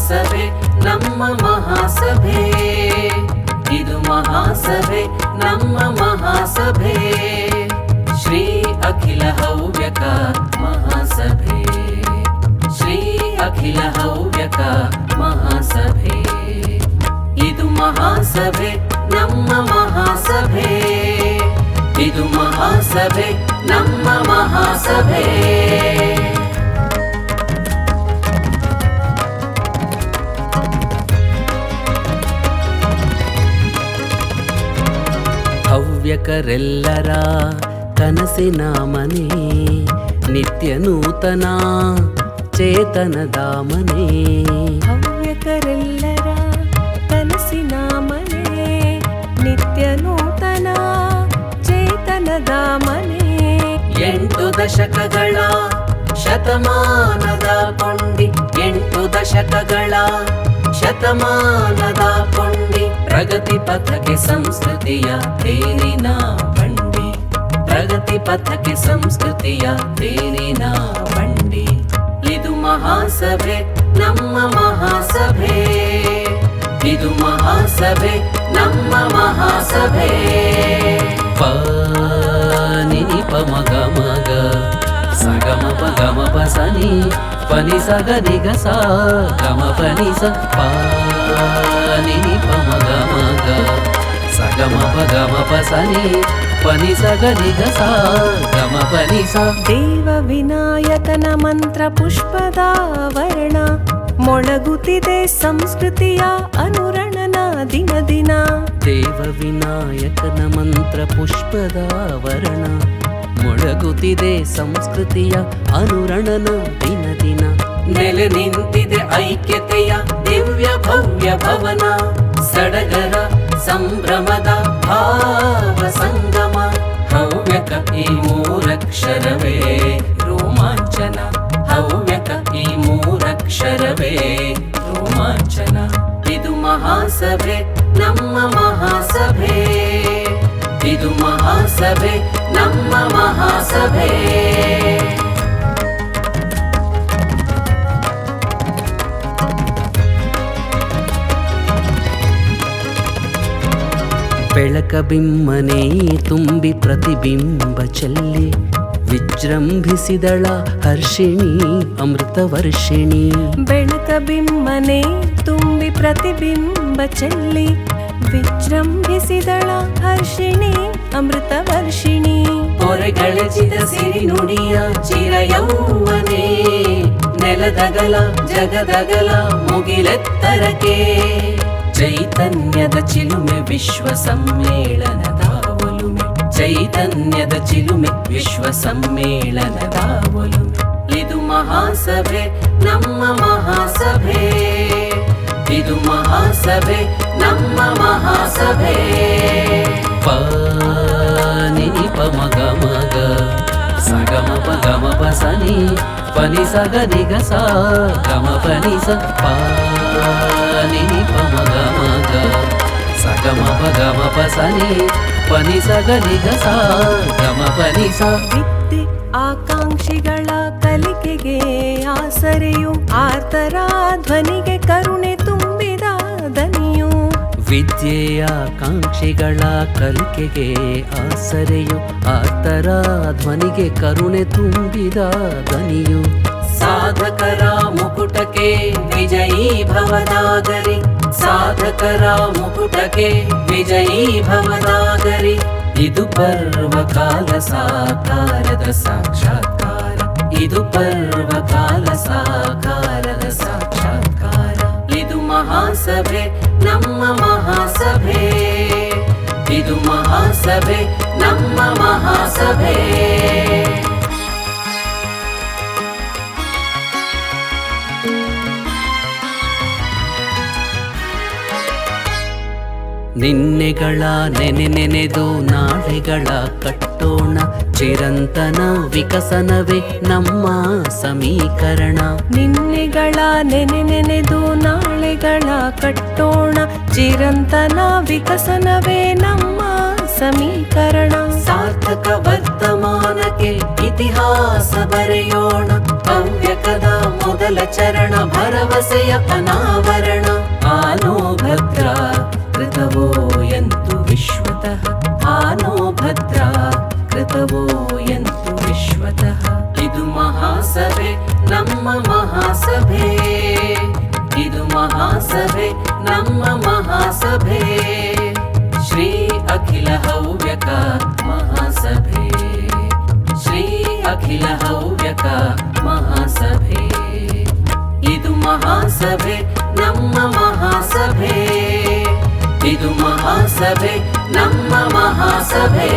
ಮಹಾಸಭೆ, ನಮ್ಮ ಮಹಾಸಭೆ. ಇದು ಮಹಾಸಭೆ, ನಮ್ಮ ಮಹಾಸಭೆ. ಶ್ರೀ ಅಖಿಲ ಹವ್ಯಕ ಮಹಾಸಭೆ. ಶ್ರೀ ಅಖಿಲ ಹವ್ಯಕ ಮಹಾಸಭೆ. ಇದು ಮಹಾಸಭೆ, ನಮ್ಮ ಮಹಾಸಭೆ. ಇದು ಮಹಾಸಭೆ, ನಮ್ಮ ಮಹಾಸಭೆ. ಹವ್ಯಕರೆಲ್ಲರ ಕನಸಿನ ಮನೆ ನಿತ್ಯ ನೂತನ ಚೇತನದ ಮನೆ ಹವ್ಯಕರೆಲ್ಲರ ಕನಸಿನ ಮನೆ ನಿತ್ಯ ನೂತನ ಚೇತನದ ಮನೆ ಎಂಟು ದಶಕಗಳ ಶತಮಾನದ ಕೊಂಡಿ ಎಂಟು ದಶಕಗಳ ಶತಮಾನದ ಕೊಂಡಿ ಪ್ರಗತಿ ಪಥಕ್ಕೆ ಸಂಸ್ಕೃತಿಯ ತೇರಿನ ಬಂಡಿ ಪ್ರಗತಿ ಪಥಕ್ಕೆ ಸಂಸ್ಕೃತಿಯ ತೇರಿನ ಬಂಡಿ ಇದು ಮಹಾಸಭೆ, ನಮ್ಮ ಮಹಾಸಭೆ. ಇದು ಮಹಾಸಭೆ, ನಮ್ಮ ಮಹಾಸಭೆ. ಪ ನಿ ಪ ಮಗ ಮಗ. ಸಗಮ ಪ ಗಮ ಪ ಸನಿ ಪನಿ ಸಗ ನಿಗ ಸ ಗಮ ಪನಿ ಸ ಪ ನಿ ಪ ಮಗ ಮಗ ಸಗಮ ಪ ಗಮ ಪ ಸನಿ ಪನಿ ಸಗ ನಿಗ ಸ ಗಮ ಪನಿ ಸ ದೇವ ವಿನಾಯಕನ ಮಂತ್ರ ಪುಷ್ಪದ ವರ್ಣ ಮೊಳಗುತ್ತಿದೆ ಸಂಸ್ಕೃತಿಯ ಅನುರಣನ ದಿನ ದಿನ ದೇವ ವಿನಾಯಕನ ಮಂತ್ರ ಪುಷ್ಪದ ವರ್ಣ ಮೊಳಗುತ್ತಿದೆ ಸಂಸ್ಕೃತಿಯ ಅನುರಣನ ದಿನ ದಿನ. ನೆಲೆ ನಿಂತಿದೆ ಐಕ್ಯತೆಯ ದಿವ್ಯ ಭವ್ಯ ಭವನ. ಸಡಗರ ಸಂಭ್ರಮದ ಭಾವ ಸಂಗಮ. ಹವ್ಯಕ ಈ ಮೂರಕ್ಷರವೇ ರೋಮಾಂಚನ. ಹವ್ಯಕ ಈ ಮೂರಕ್ಷರವೇ ರೋಮಾಂಚನ. ಇದು ಮಹಾಸಭೆ, ನಮ್ಮ ಮಹಾಸಭೆ. ಇದು ಮಹಾಸಭೆ ಮಹಾಸಭೆ. ಬೆಳಕ ಬಿಮ್ಮನೆ ತುಂಬಿ ಪ್ರತಿಬಿಂಬ ಚೆಲ್ಲಿ ವಿಜೃಂಭಿಸಿದಳ ಹರ್ಷಿಣಿ ಅಮೃತ ವರ್ಷಿಣಿ. ಬೆಳಕ ಬಿಮ್ಮನೆ ತುಂಬಿ ಪ್ರತಿಬಿಂಬ ಚೆಲ್ಲಿ ವಿಜೃಂಭಿಸಿದಳ ಹರ್ಷಿಣಿ ಅಮೃತ ವರ್ಷಿಣಿ ಹೊರೆಗಳೆಚಿದ ಸಿರಿ ನುಡಿಯ ಚಿರ ಯೌವನೆ ನೆಲದಗಲ, ಜಗದಗಲ ಮುಗಿಲೆತ್ತರಕ್ಕೆ. ಚೈತನ್ಯದ ಚಿಲುಮೆ ವಿಶ್ವ ಸಮ್ಮೇಳನದ ಒಲುಮೆ, ಚೈತನ್ಯದ ಚಿಲುಮೆ ವಿಶ್ವ ಸಮ್ಮೇಳನದ ಒಲುಮೆ. ಇದು ಮಹಾಸಭೆ, ನಮ್ಮ ಮಹಾಸಭೆ. ಇದು ಮಹಾಸಭೆ, ನಮ್ಮ ಮಹಾಸಭೆ. ಪ ನಿ ಪ ಮಗ, ಸಗಮ ಪ ಗಮ ಪ ಸನಿ, ಪನಿ ಸಗ ನಿಗ ಸ, ಗಮ ಪನಿ ಸ ಪ ನಿ ಪ ಮಗ, ಸಗಮ ಪ ಗಮ ಪ ಸನಿ, ಪನಿ ಸಗ ನಿಗ ಸ, ಗಮ ಪನಿ ಸ. ಆಕಾಂಕ್ಷಿಗಳ ಕಲಿಕೆಗೆ ಆಸರೆಯು ಆರ್ತರ ಧ್ವನಿಗೆ ಕರುಣೆ ವಿದ್ಯೆಯ ಕಾಂಕ್ಷಿಗಳ ಕಲಿಕೆಗೆ ಆಸರೆಯು, ಆತರ ಧ್ವನಿಗೆ ಕರುಣೆ ತುಂಬಿದ ಧ್ವನಿಯು. ಸಾಧಕರ ಮುಕುಟಕ್ಕೆ ವಿಜಯೀ ಭವನಾಗರಿ. ಸಾಧಕರ ಮುಕುಟಕ್ಕೆ ವಿಜಯೀ ಭವನಾಗರಿ. ಇದು ಪರ್ವಕಾಲ ಸಾಕಾರದ ಸಾಕ್ಷಾತ್ಕಾರ. ಇದು ಪರ್ವಕಾಲ ಸಾಕಾರದ ಸಾಕ್ಷಾತ್ಕಾರ. ಇದು ಮಹಾಸಭೆ ನಮ್ಮ ಮಹಾಸಭೆ. ಇದು ಮಹಾಸಭೆ, ನಮ್ಮ ಮಹಾಸಭೆ. ನಿನ್ನೆಗಳ ನೆನೆ ನೆನೆದು ನಾಳೆಗಳ ಕಟ್ಟೋಣ. ಚಿರಂತನ ವಿಕಸನವೇ ನಮ್ಮ ಸಮೀಕರಣ. ನಿನ್ನೆಗಳ ನೆನೆ ನೆನೆದು ನಾಳೆಗಳ ಕಟ್ಟೋಣ ಚಿರಂತನ ವಿಕಸನವೇ ನಮ್ಮ ಸಮೀಕರಣ. ಸಾರ್ಥಕ ವರ್ತಮಾನಕ್ಕೆ ಇತಿಹಾಸ ಬರೆಯೋಣ. ಹವ್ಯಕದ ಮೊದಲ ಚರಣ, ಭರವಸೆಯ ಅನಾವರಣ. ಆನೋ ಭದ್ರ ಕೃತವೋ ಎಂತು ವಿಶ್ವತಃ. ಆನೋ ಭದ್ರ ಕೃತವೋ ಎಂತು ವಿಶ್ವತಃ. ಇದು ಮಹಾಸಭೆ, ನಮ್ಮ ಮಹಾಸಭೆ. ಇದು ಮಹಾಸಭೆ ನಮ್ಮ ಮಹಾಸಭೆ ಶ್ರೀ ಅಖಿಲ ಹವ್ಯಕ ಮಹಾಸಭೆ ಶ್ರೀ ಅಖಿಲ ಹವ್ಯಕ ಮಹಾಸಭೆ ಇದು ಮಹಾಸಭೆ ನಮ್ಮ ಮಹಾಸಭೆ ಇದು ಮಹಾಸಭೆ ನಮ್ಮ ಮಹಾಸಭೆ